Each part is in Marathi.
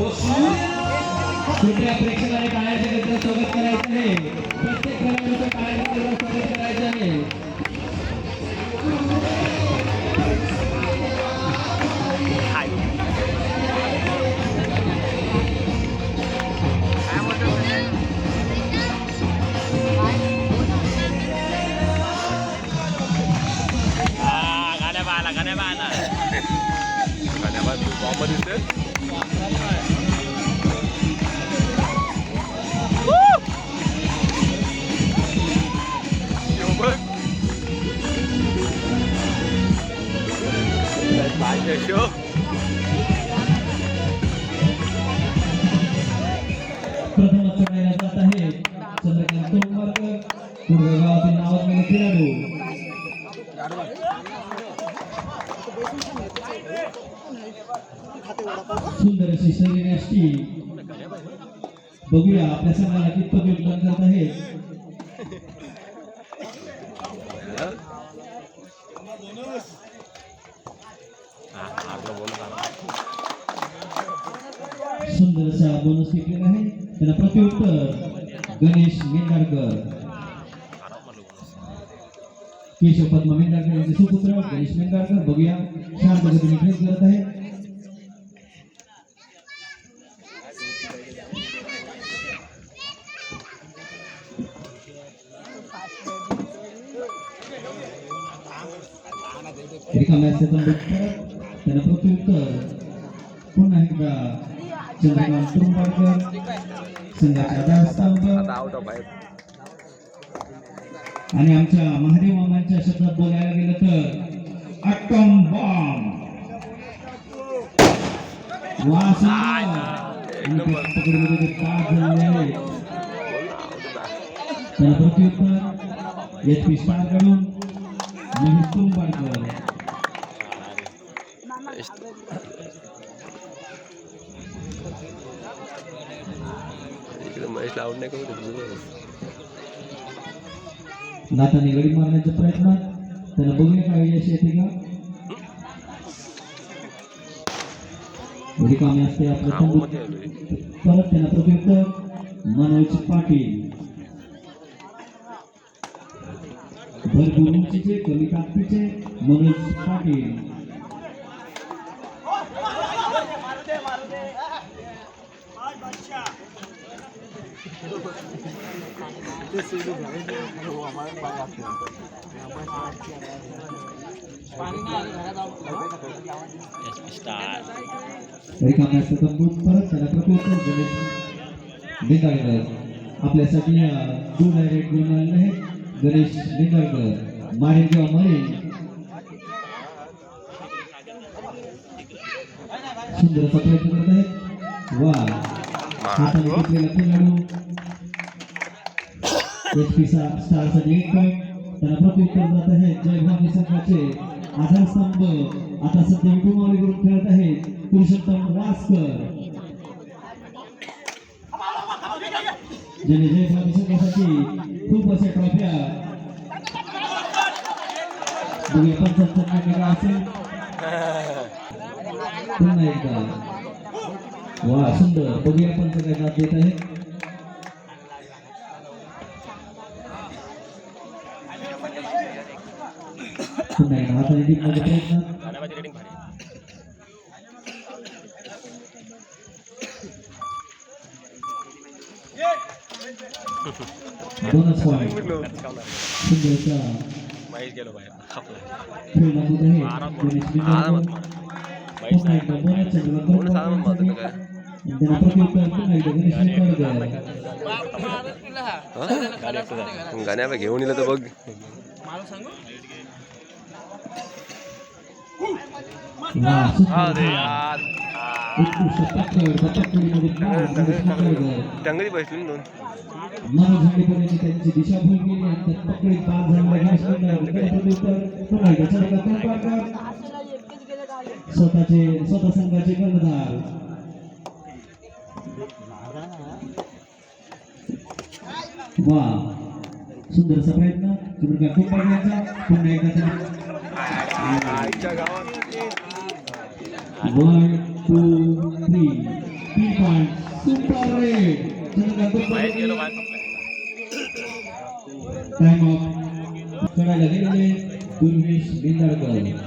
कुठल्या प्रेक्षकाने टाळ्याच्या गजरात स्वागत करायचं आहे. प्रत्येक खेळाडूचं टाळ्याच्या गजरात स्वागत करायचं आहे. गाड्या पाहिला पाहिजे शो प्रथमच चढायला जात आहे चंद्रकांत तोंडवारकर पूर्व गावातील नावाजलेले खेळाडू सुंदर अशी शरीर अष्टी बघूया आपल्या संघाला कितपत योगदान करत आहेत सुंदर असा बोनस टिकलेला आहे त्याला प्रत्युत्तर गणेश मेंढारकर. केशव पद्मा मेंढारकर यांचे सुपुत्र गणेश मेंढारकर. बघूया छान पद्धतीने खेळ करत आहे रिकाम्या सेकंद प्रत्युत्तर पुन्हा एकदा चंद्रकांत तुरुंबाडकर संघाचा आधारस्तंभ आता आउट ऑफ आणि आमच्या महादेव मामांच्या शब्दात बोलायला गेलं तर अटम बॉम्ब वा सुंदर पाच झालेले आहेत त्याला प्रत्युत्तर एच पी स्टारकडून महेश महेशला आउट नाही करू देत नाताने गडी मारण्याचा प्रयत्न त्याला बघूया काय। यश येते का रिकामी असते आपलं तंबू मध्ये आलोय परत त्यांना प्रत्युत्तर मनोज पाटील। भरपूर उंचीचे कमी ताकदीचे मनोज पाटील। रिकाम्या शतमभूत परत त्याला गणेश आपल्यासाठी टू डायरेक्ट गुण आलेले आहेत गणेश मारे किंवा मारे सुंदर पकडायचं करत आहेत वा स्टारसाठी एक पॉईंट त्याला प्रत्युत्तर जात आहे जय संघाचे आधारस्तंभ आता सध्या विकुमावलीकडून खेळत आहेत पुरुषोत्तम वासकर ज्याने जय संघासाठी खूप अशा ट्रॉफ्या बघूया पंचाहत्तर असेल पुन्हा एकदा वा सुंदर बघूया पंच काय दाद देत आहे पुन्हा एकदा हात रेडिंग मध्ये प्रयत्न बोनस पॉईंट सुंदरचा माहीत गेलो बाहेर आरामात एकटं झालं. गाण्याला घेऊन येलं तर बघ. टंगडी बसली दोन त्यांची दिशाभूल केली आणि त्यात पकडीत बाद झालेला गणेश निंबाळकर. त्याला प्रत्युत्तर पुन्हा एकदा चंद्रकांत तुरुंबाडकर. स्वतःचे स्वतः संघाचे कर्णधार वा सुंदरसा प्रयत्न चंद्रकांत तुरुंबाडकरांचा पुन्हा एकदा त्यांनी आईच्या गावात वन टू थ्री तीन पॉईंट सुपर रेड चंद्रकांत बाहेर गेलो तुंबाडकर बाहेर टाइम ऑफ करायला गेलेले दुर्वेश बिंदाळकर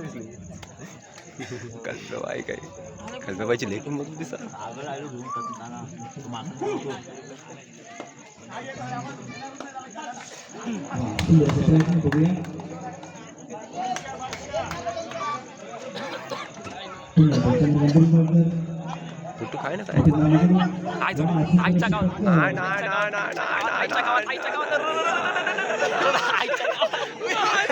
कल्पवाई काय कल्पवायची लेट मग दिसा फोटो काय ना काय मारण्याकडून आईच्या गावात. नाही नाही आईच्या गावात आईच्या गावात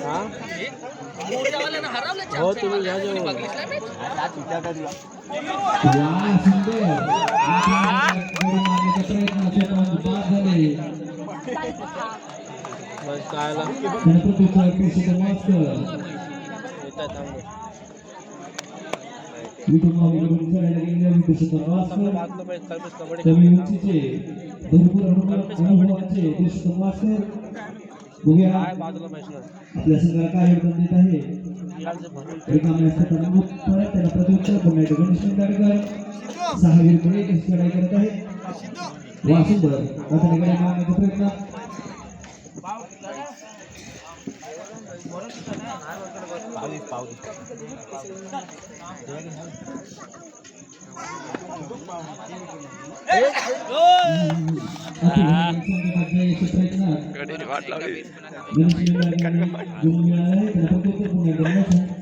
हाँ हो तुम्ही घ्या जेवण या शिंदे मारण्याचा प्रयत्न क्षेत्रात बाद झाले बस कायला नेतृत्वाचा कृषी मास्टर कमी उंचीचे भरपूर अनुभवाचे कृषी मास्टर बघूया. आपल्या संघाला काय योगदान देत आहे? रिकाम्या असताना मग परत त्याला प्रत्युत्तर पुन्हा एकदा गणेश निंबाळकर सहा विरुद्ध एक अशी लढाई करत आहे वा सुंदर. आता निघाले मारण्याचा प्रयत्न. प्रयत्न गडीची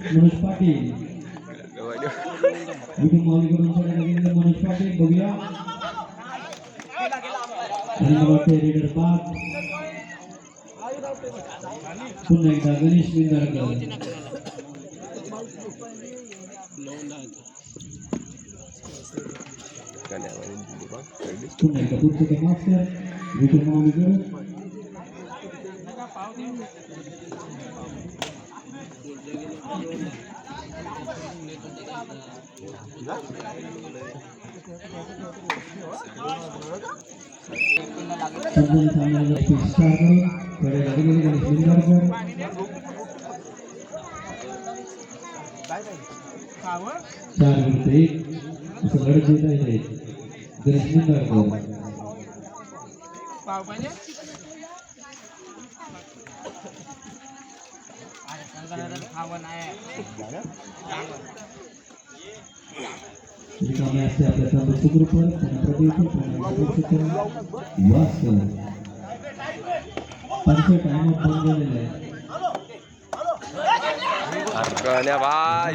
Manoj Patil. Bidung Mali Gunung Sore Nagindra Manoj Patil Bogia. Dhanavate Reader Park. Punai Ganesh Mindargal. Two, the di second after, sekarang, kita ini. रिकाम्या असते आपल्या तांबूचे ग्रुप वास पंच टाइम बंद झालेला आहे अरे भाई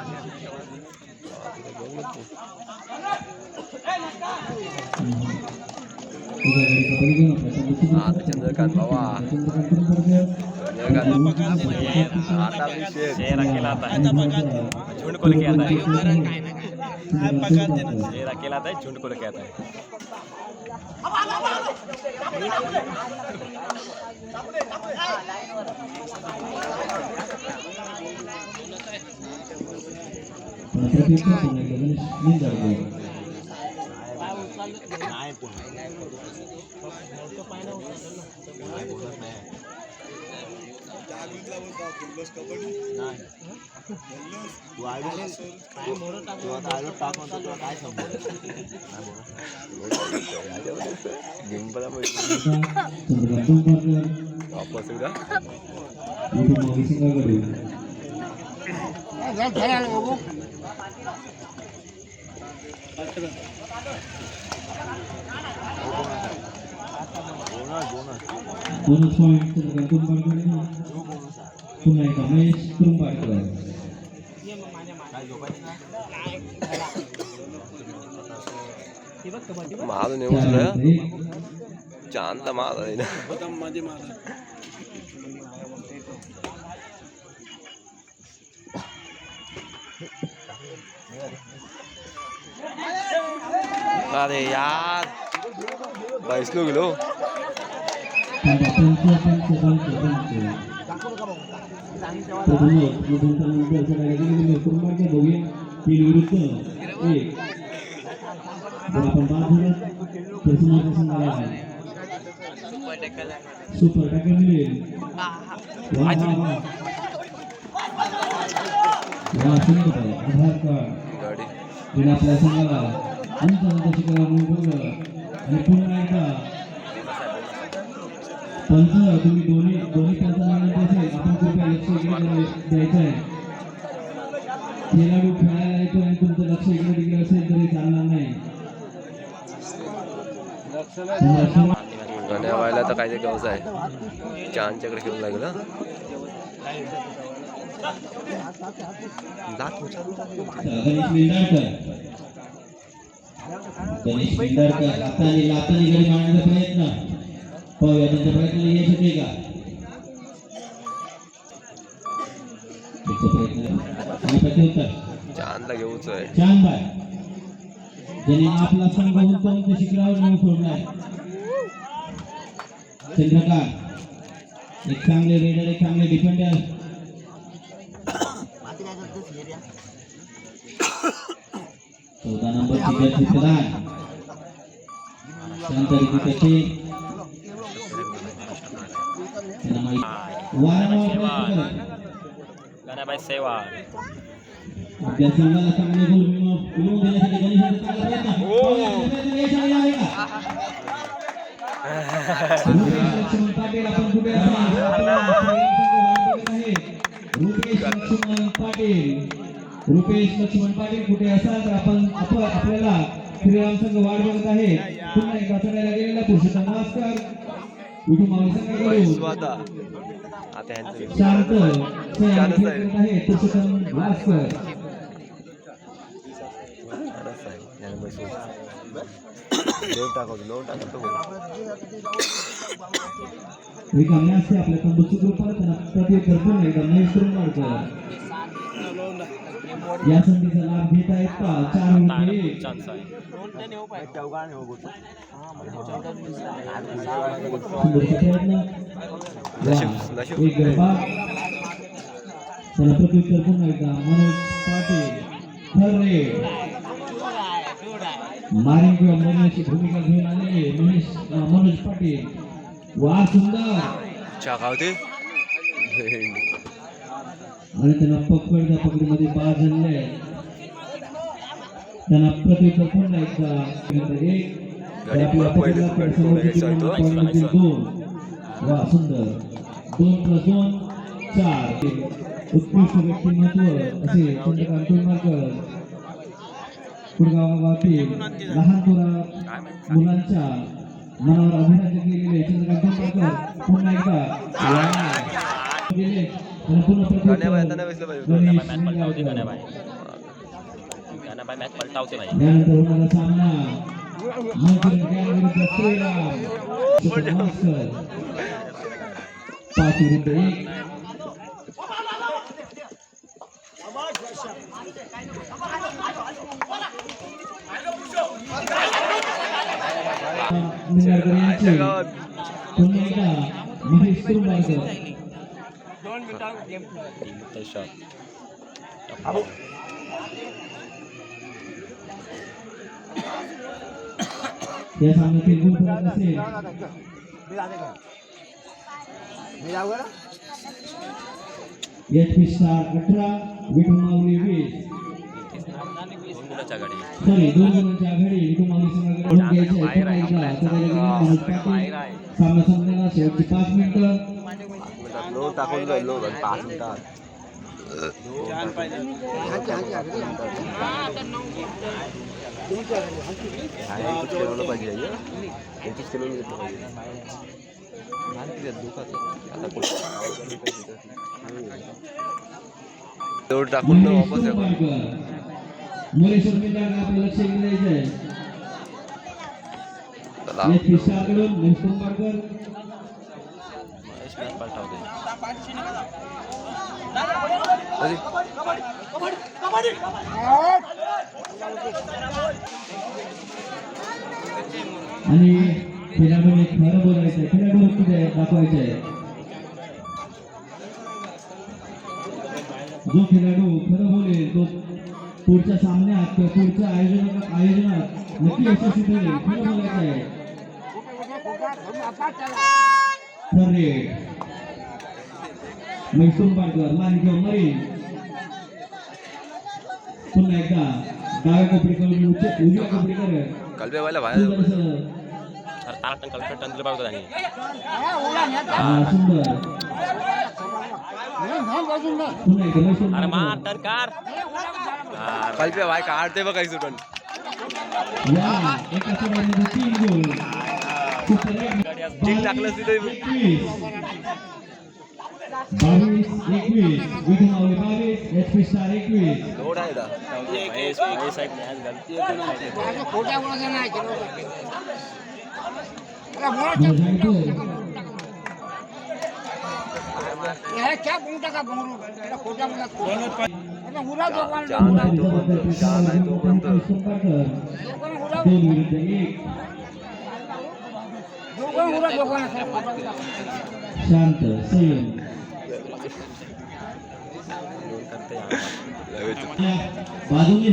चंद्रकांत बाबा. चंद्रकांत तुंबाडकर आता विषय शेरा केला आता झुंड खोल के आता है केला झुंड को आता है प्रतिष्ठा आता चंद्रकांत निंबाळकर, वापस एकदा विठू माऊली संघाकडे. Bonus point Chandrakant Nimbalkar. पुन्हा एकदा महेश तुरुंबाडकर. माझं नेऊन त्यानंतर एक चांदला माझा आहे ना अरे यार बैसलो गेलो पंच पंच पंच पंच प्रथमच मध्यंतरानंतर सगळ्या गेलेले कुटुंबाच्या दोघे तीन विरुद्ध एक जर आपण अरे यार बाईस लोग लो सुपर टॅकल मिळेल गाडी आपल्या संघाला आणि पुन्हा एकदा पंच तुम्ही दोन्ही दोन्ही आपण कृपया लक्ष इकडे द्यायचं आहे खेळाडू खेळायला येतो आणि तुमचं लक्ष इकडे तिकडे असेल तरी चालणार नाही गण्या व्हायला तर काहीतरी गवस आहे. चांदच्याकडे घेऊन लागलं. जात गणेश मिंदाळकर हाताने लाताने गडी मारण्याचा प्रयत्न. पाहूया त्यांच्या प्रयत्नाला यश येते का? प्रयत्न आणि प्रत्युत्तर चांदला घेऊच आहे. छान बाय ज्याने आपला संघ उंच शिखरावर नेऊन सोडलाय चंद्रकांत एक चांगले रेडर एक चांगले defender Kota nomor tiga di Center DPT Ganabai Sewa Biasalah tangannya Rupesh Laxman Patil कुठे असाल? तर आपण आप- आपल्याला श्रीराम संघ वाट बघत आहे. पुन्हा एकदा चढायला गेलेला पुरुषोत्तम मास्कर विठू ह्यांचं शांत करत आहे पुरुषोत्तम मास्कर छानच आहे याला बसून दोन टाकवतो दोन टाकतो रिकामी असते आपल्या तंबूची ग्रुप प्रति करपून एकदा महेश कुरुंबाडकर या संधीचा लाभ घेत आहेत का? चार एक. गरबा त्याला प्रत्युत्तर पुन्हा एकदा. मनोज पाटील खरे मारिंग किंवा मरण्याची भूमिका घेऊन आलेले महेश अं, मनोज पाटील. वा सुंदर. खावते? आणि त्यांना पकडल्या पकडीमध्ये बाद झालेले त्यांना प्रत्युत्तर पुन्हा एकदा एक मध्ये दोन. वा सुंदर. दोन प्लस दोन चार. उत्कृष्ट व्यक्तिमत्व असे चंद्रकांत तुळमारकर. कुडगाव गावातील लहान थोरा मुलांच्या मनावर अभिराज्य केलेले चंद्रकांत तुळमारकर. पुन्हा एकदा. ભાઈ તને વિસલે ભાઈ મેચ પલટાવતી ગણ્યા ભાઈ અને ભાઈ મેચ પલટાવતી ભાઈ નિર્ગરિયાची पुण्याचा महेश कुरुंबारकर पलटावते भाई त्यानंतर होणारा सामना मंचुरियन गँग विरुद्ध श्रीराम सुपर मास्टर पाच विरुद्ध एक निंबाळकर यांचे पुन्हा एकदा महेश तुरुंबाळकर टीम शॉट या सामन्यातील गुण फलक असेल एच पी स्टार अठरा विठू माऊली वीस दोन गुणाच्या गाडी सॉरी दोन गुणांची आघाडी विठू माऊली संघाकडे होऊन घ्यायची आहे. पुन्हा एकदा चढायला गेलेले मनोज पाटील सामना संपलेला शेवटची पाच मिनिटं मिनिटात लोड टाकून जाईल लोड आणि पाच मिनिटात आणि एकच खेळवलं पाहिजे आहे. एकच खेळवून घेतलं पाहिजे आता लोड टाकून महेश वापस येतो तुरुंबाळकर मुरेश्वर मित्रांनो आपलं लक्ष द्यायचं आहे चला एच पी स्टार कडून महेश तुरुंबाळकर महेश मॅच पलटावते आणि खेळाडूने खरं बोलायचं आहे खेळाडू वृत्ती द्या- दाखवायची आहे जो खेळाडू खरं बोलेल तो पुढच्या सामन्यात किंवा पुढच्या आयोजनात आयोजनात नक्की यशस्वी ठरेल खरं बोलायचं आहे dari Wisnu Parker Manjo Meri पुनः एकदा डाव्या कोपडीकडून उजव्या कोपडीकडे कलबे व्हायला व्हायला अरे तारा टन कलबे सुंदर अरे तीन गोल सुपर ঢিল থাকলে क्या का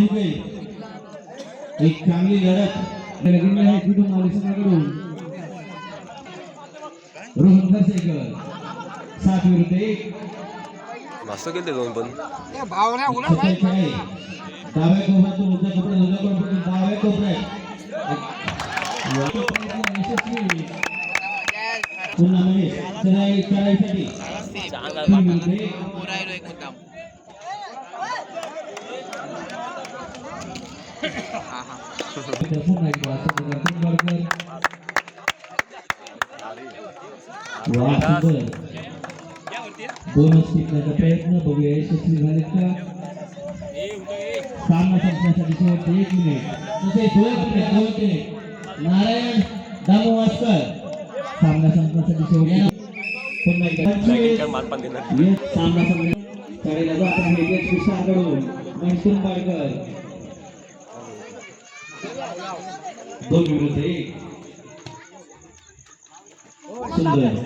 गई एक चांगली लढत लगेच आहे कुटुंब माऊली संघाकडून रोहन खरसेकर सात विरुद्ध एक मस्त केले दोन पण सत्तावीस आहे डाव्या कोपऱ्यातून उजव्या कोपऱ्यात उजव्या कोपऱ्यातून डाव्या कोपऱ्यात यशस्वी पुन्हा महेश चढाई चढाईसाठी. बोनस टिकण्याचा प्रयत्न बघूया यशस्वी झालेत का सामना संपण्यासाठी शेवटचे एक मिनिट तसे दोन मिनिट दोन मिनिट नारायण दामो वासकर सामना संपण्यासाठी शेवट पुन्हा एकदा. सामना संपला चढाईला जात आहे. एच पी कडून मैसूर पाडकर दोन विरुद्ध एक. सुंदर.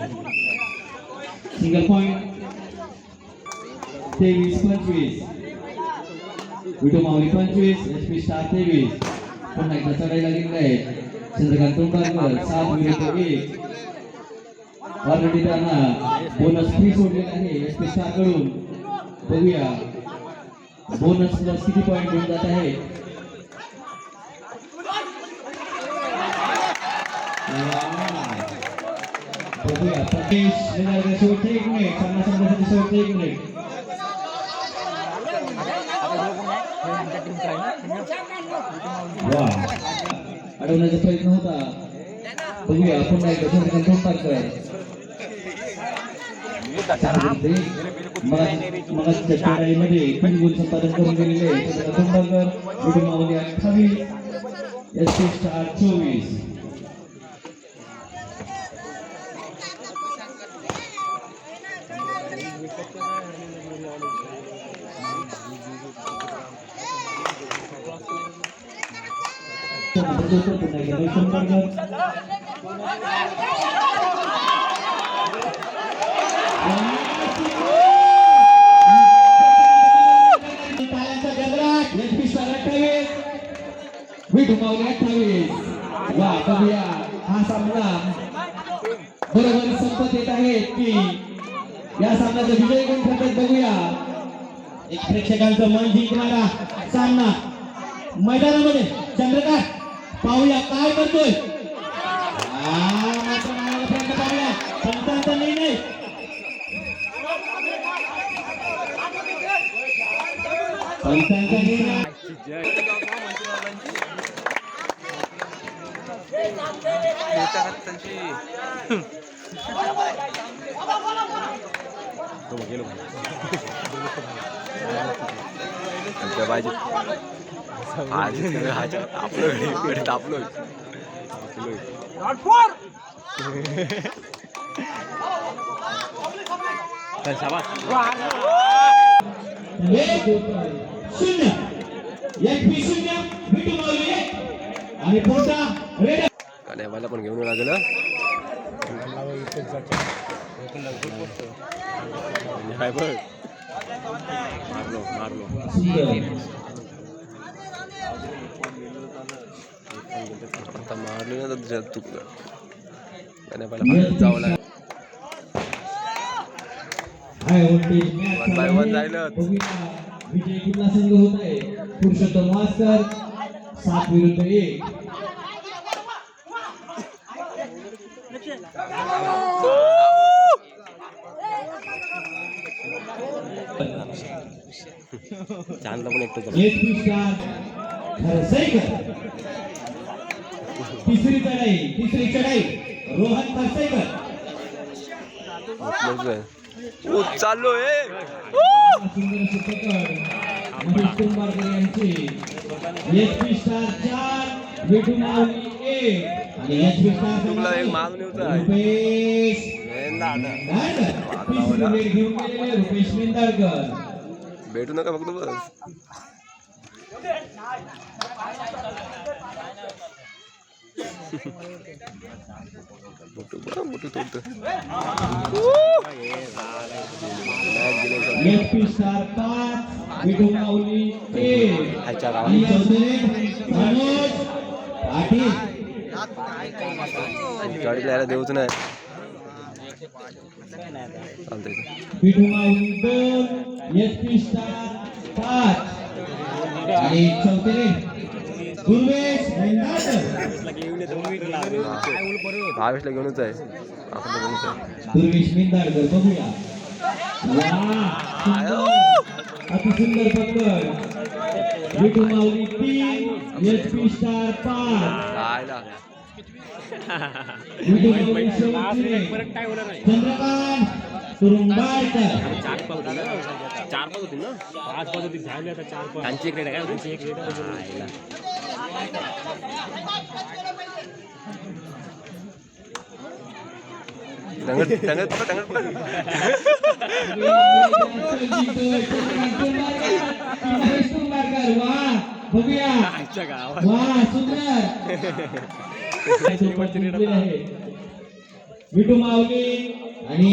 Single point. तेवीस पंचवीस. विठू माऊली पंचवीस. एच पी स्टार तेवीस. पुन्हा एकदा चढाईला गेलेले आहेत sedangkan tunggal gol saat menit ini Warna di dana bonus pisu di akhir spesial Sakarun Bawia bonus plus city point belum datang hai Bawia Pakis menariknya nih satu nih Wah, wow. अडवण्याचा प्रयत्न होता. बघूया पुन्हा एकदा चंद्रकांत तुंबारकर मगाच्या चढाईमध्ये तीन संपादन करून गेलेले चंद्रकांत तुंबारकर अठ्ठावीस एस टी स्टार चोवीस. होतं पुन्हा अठ्ठावीस वा बघूया हा सामना बरोबर संपत येत आहे की या सामन्याचा विजय कोण ठरतात बघूया एक प्रेक्षकांचं मन जिंकणारा सामना मैदानामध्ये. चंद्रकांत. पाहूया काय करतोय आ, मात्र नावापर्यंत पाहूया पंचांचा निर्णय पंचांचा निर्णय तो मग गेलो आज तापलो. आम्हाला पण घेऊन लागलं काय बघ. मारलो मारलो. आता मारलो ना तर दुसऱ्यात चुकलं आणि जावं लागलं विजय कुठला संघ होत आहे पुरुषोत्तम मास्तर सात विरुद्ध एक चांगलं पण एकटं खरसईकर तिसरी चढाई तिसरी चढाई रोहन खरसईकर ओ चाललो ए सुंदर अशी पकड. महेश कुंभारकर यांची. एच पी स्टार चार विठू माऊली एक. आणि एच पी स्टार. रुपेश. घेऊन गेलेले रुपेश भेटू नका फक्त बस. बुटू बड़ा बुटू तोड़ते आणि चौथे गुरुवेश मैंदाळकर बावीसला घेऊनच आहे. बघूया. अति सुंदर पकड विठू माऊली तीन एच पी स्टार पाच. चंद्रकांत चार पाच होती ना? चार पाच होती ना? पाच पाच होती झाली आता चार पाच। त्यांची एक रेट आहे त्यांची एक रेट टंगट टंगट पकड, टंगट पकड. वा बघूया वा सुंदर। आणि